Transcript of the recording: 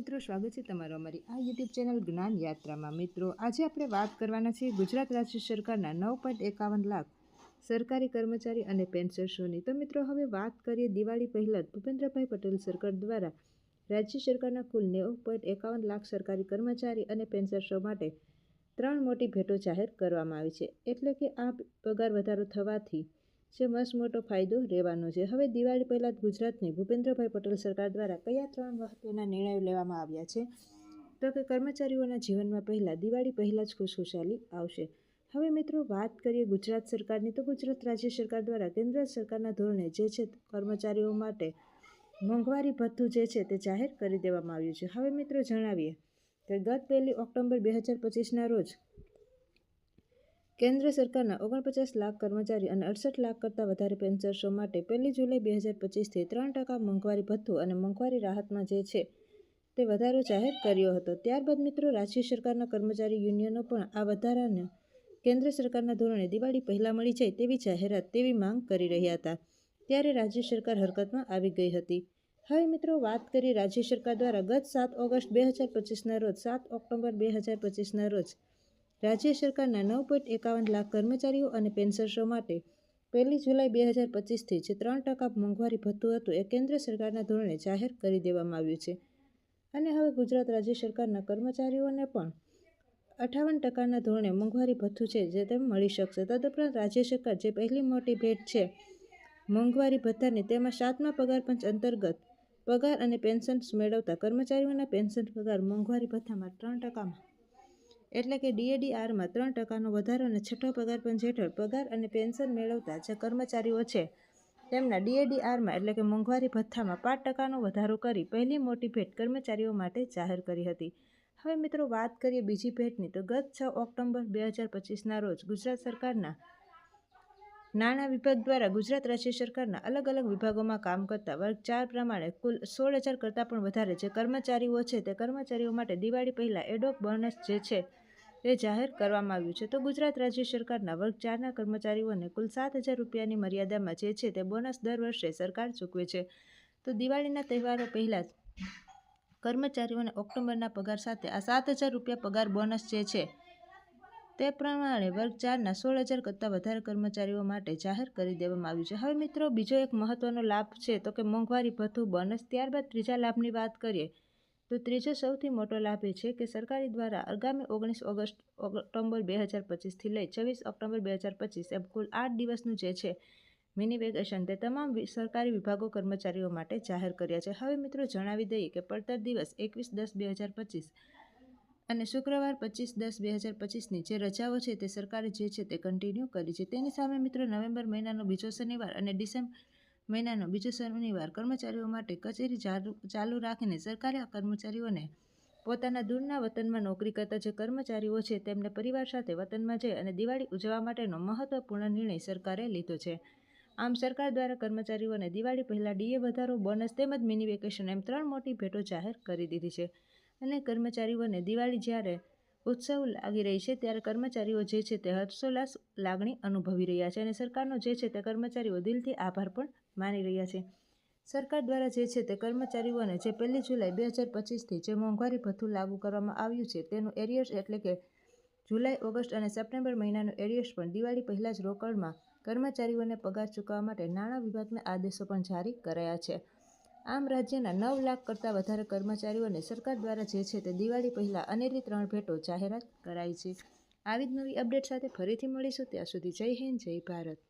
મિત્રો, સ્વાગત છે તમારું અમારી આ યુટ્યુબ ચેનલ જ્ઞાન યાત્રામાં. મિત્રો, આજે આપણે વાત કરવાના છીએ ગુજરાત રાજ્ય સરકારના નવ પોઈન્ટ એકાવન લાખ સરકારી કર્મચારી અને પેન્શનર્સોની તો મિત્રો, હવે વાત કરીએ દિવાળી પહેલાં ભૂપેન્દ્રભાઈ પટેલ સરકાર દ્વારા રાજ્ય સરકારના કુલ નેવું પોઈન્ટ એકાવન લાખ સરકારી કર્મચારી અને પેન્શનર્સો માટે ત્રણ મોટી ભેટો જાહેર કરવામાં આવી છે. એટલે કે આ પગાર વધારો થવાથી જે મસ્ત મોટો ફાયદો રહેવાનો છે. હવે દિવાળી પહેલાં જ ગુજરાતની ભૂપેન્દ્રભાઈ પટેલ સરકાર દ્વારા કયા ત્રણ મહત્ત્વના નિર્ણયો લેવામાં આવ્યા છે? તો કે કર્મચારીઓના જીવનમાં પહેલાં, દિવાળી પહેલાં જ ખુશખુશાલી આવશે. હવે મિત્રો વાત કરીએ ગુજરાત સરકારની, તો ગુજરાત રાજ્ય સરકાર દ્વારા કેન્દ્ર સરકારના ધોરણે જે છે કર્મચારીઓ માટે મોંઘવારી ભથ્થું જે છે તે જાહેર કરી દેવામાં આવ્યું છે. હવે મિત્રો જણાવીએ કે ગત પહેલી ઓક્ટોબર બે હજાર પચીસના રોજ કેન્દ્ર સરકારના ઓગણપચાસ લાખ કર્મચારી અને અડસઠ લાખ કરતાં વધારે પેન્શનર્સો માટે પહેલી જુલાઈ બે હજાર પચીસથી ત્રણ ટકા મોંઘવારી ભથ્થું અને મોંઘવારી રાહતમાં જે છે તે વધારો જાહેર કર્યો હતો. ત્યારબાદ મિત્રો, રાજ્ય સરકારના કર્મચારી યુનિયનો પણ આ વધારાને કેન્દ્ર સરકારના ધોરણે દિવાળી પહેલાં મળી જાય તેવી જાહેરાત, તેવી માંગ કરી રહ્યા હતા. ત્યારે રાજ્ય સરકાર હરકતમાં આવી ગઈ હતી. હવે મિત્રો, વાત કરીએ રાજ્ય સરકાર દ્વારા ગત સાત ઓગસ્ટ બે હજાર પચીસના રોજ, સાત ઓક્ટોબર બે હજાર પચીસના રોજ રાજ્ય સરકારના નવ પોઈન્ટ એકાવન લાખ કર્મચારીઓ અને પેન્શનરો માટે પહેલી જુલાઈ બે હજાર પચીસથી જે ત્રણ ટકા મોંઘવારી ભથ્થું હતું એ કેન્દ્ર સરકારના ધોરણે જાહેર કરી દેવામાં આવ્યું છે. અને હવે ગુજરાત રાજ્ય સરકારના કર્મચારીઓને પણ અઠાવન ટકાના ધોરણે મોંઘવારી ભથ્થું છે જે તેમ મળી શકશે. તદુપરાંત રાજ્ય સરકાર જે પહેલી મોટી ભેટ છે મોંઘવારી ભથ્થાની તેમાં સાતમા પગાર પંચ અંતર્ગત પગાર અને પેન્શન મેળવતા કર્મચારીઓના પેન્શન પગાર મોંઘવારી ભથ્થામાં ત્રણ ટકામાં એટલે કે ડીએડીઆરમાં ત્રણ ટકાનો વધારો અને છઠ્ઠો પગાર પંચ હેઠળ પગાર અને પેન્શન મેળવતા જે કર્મચારીઓ છે, તેમના ડીએડીઆરમાં એટલે કે મોંઘવારી ભથ્થામાં પાંચ ટકાનો વધારો કરી પહેલી મોટી ભેટ કર્મચારીઓ માટે જાહેર કરી હતી. હવે મિત્રો વાત કરીએ બીજી ભેટની. તો ગત છ ઓક્ટોબર બે હજાર પચીસના રોજ ગુજરાત સરકારના નાણાં વિભાગ દ્વારા ગુજરાત રાજ્ય સરકારના અલગ અલગ વિભાગોમાં કામ કરતા વર્ગ ચાર પ્રમાણે કુલ સોળ હજાર કરતાં પણ વધારે જે કર્મચારીઓ છે, તે કર્મચારીઓ માટે દિવાળી પહેલાં એડોપ બોનસ જે છે તે જાહેર કરવામાં આવ્યું છે. તો ગુજરાત રાજ્ય સરકારના વર્ગ ચારના કર્મચારીઓને કુલ સાત હજાર રૂપિયાની મર્યાદામાં જે છે તે બોનસ દર વર્ષે સરકાર ચૂકવે છે. તો દિવાળીના તહેવારો પહેલાં કર્મચારીઓને ઓક્ટોબરના પગાર સાથે આ સાત હજાર રૂપિયા પગાર બોનસ જે છે તે પ્રમાણે વર્ગ ચારના સોળ હજાર કરતાં વધારે કર્મચારીઓ માટે જાહેર કરી દેવામાં આવ્યું છે. હવે મિત્રો, બીજો એક મહત્ત્વનો લાભ છે તો કે મોંઘવારી ભથ્થું બોનસ. ત્યારબાદ ત્રીજા લાભની વાત કરીએ તો ત્રીજો સૌથી મોટો લાભ એ છે કે સરકારી દ્વારા આગામી ઓગણીસ ઓગસ્ટ ઓક્ટોબર બે હજાર પચીસથી લઈ છવ્વીસ ઓક્ટોબર બે હજાર પચીસ એમ કુલ આઠ દિવસનું જે છે મિની વેકેશન તે તમામ સરકારી વિભાગો કર્મચારીઓ માટે જાહેર કર્યા છે. હવે મિત્રો જણાવી દઈએ કે પડતર દિવસ એકવીસ દસ બે હજાર પચીસ અને શુક્રવાર પચીસ દસ બે હજાર પચીસની જે રજાઓ છે તે સરકારે જે છે તે કન્ટિન્યુ કરી છે. તેની સામે મિત્રો નવેમ્બર મહિનાનો બીજો શનિવાર અને ડિસેમ્બર મહિનાનો બીજો શનિવાર કર્મચારીઓ માટે કચેરી ચાલુ રાખીને સરકારી કર્મચારીઓને પોતાના દૂરના વતનમાં નોકરી કરતા જે કર્મચારીઓ છે તેમને પરિવાર સાથે વતનમાં જઈ અને દિવાળી ઉજવવા માટેનો મહત્વપૂર્ણ નિર્ણય સરકારે લીધો છે. આમ સરકાર દ્વારા કર્મચારીઓને દિવાળી પહેલાં ડીએ વધારો, બોનસ તેમજ મિની વેકેશન એમ ત્રણ મોટી ભેટો જાહેર કરી દીધી છે. અને કર્મચારીઓને દિવાળી જ્યારે ઉત્સવ લાગી રહી છે ત્યારે કર્મચારીઓ જે છે તે હર્ષોલ્લાસ લાગણી અનુભવી રહ્યા છે અને સરકારનો જે છે તે કર્મચારીઓ દિલથી આભાર પણ માની રહ્યા છે. સરકાર દ્વારા જે છે તે કર્મચારીઓને જે પહેલી જુલાઈ બે હજાર પચીસથી જે મોંઘવારી ભથ્થું લાગુ કરવામાં આવ્યું છે તેનું એરિયર્સ એટલે કે જુલાઈ, ઓગસ્ટ અને સપ્ટેમ્બર મહિનાનું એરિયર્સ પણ દિવાળી પહેલાં જ રોકડમાં કર્મચારીઓને પગાર ચૂકવવા માટે નાણાં વિભાગના આદેશો પણ જારી કરાયા છે. આમ રાજ્યના નવ લાખ કરતાં વધારે કર્મચારીઓને સરકાર દ્વારા જે છે તે દિવાળી પહેલાં અનેરી ત્રણ ભેટો જાહેરાત કરાઈ છે. આવી જ નવી અપડેટ સાથે ફરીથી મળીશું ત્યાં સુધી જય હિન્દ, જય ભારત.